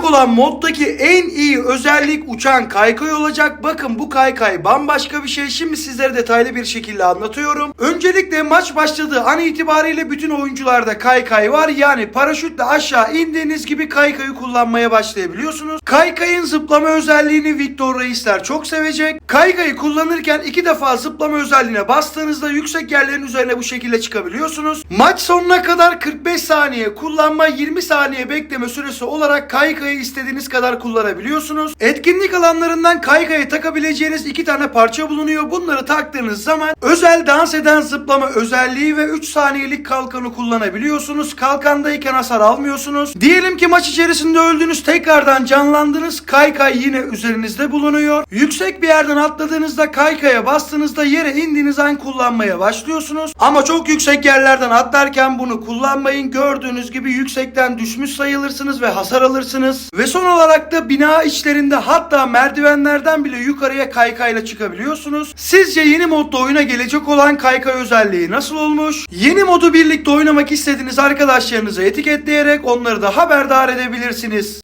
gelecek olan moddaki en iyi özellik uçan kaykay olacak. Bakın bu kaykay bambaşka bir şey. Şimdi sizlere detaylı bir şekilde anlatıyorum. Öncelikle maç başladığı an itibariyle bütün oyuncularda kaykay var. Yani paraşütle aşağı indiğiniz gibi kaykayı kullanmaya başlayabiliyorsunuz. Kaykayın zıplama özelliğini Victor Reisler çok sevecek. Kaykayı kullanırken iki defa zıplama özelliğine bastığınızda yüksek yerlerin üzerine bu şekilde çıkabiliyorsunuz. Maç sonuna kadar 45 saniye kullanma 20 saniye bekleme süresi olarak kaykayı istediğiniz kadar kullanabiliyorsunuz. Etkinlik alanlarından kaykaya takabileceğiniz iki tane parça bulunuyor. Bunları taktığınız zaman özel dans eden zıplama özelliği ve 3 saniyelik kalkanı kullanabiliyorsunuz. Kalkandayken hasar almıyorsunuz. Diyelim ki maç içerisinde öldünüz tekrardan canlandınız. Kaykay yine üzerinizde bulunuyor. Yüksek bir yerden atladığınızda kaykaya bastığınızda yere indiğiniz an kullanmaya başlıyorsunuz. Ama çok yüksek yerlerden atlarken bunu kullanmayın. Gördüğünüz gibi yüksekten düşmüş sayılırsınız ve hasar alırsınız. Ve son olarak da bina içlerinde hatta merdivenlerden bile yukarıya kaykayla çıkabiliyorsunuz. Sizce yeni modda oyuna gelecek olan kaykay özelliği nasıl olmuş? Yeni modu birlikte oynamak istediğiniz arkadaşlarınızı etiketleyerek onları da haberdar edebilirsiniz.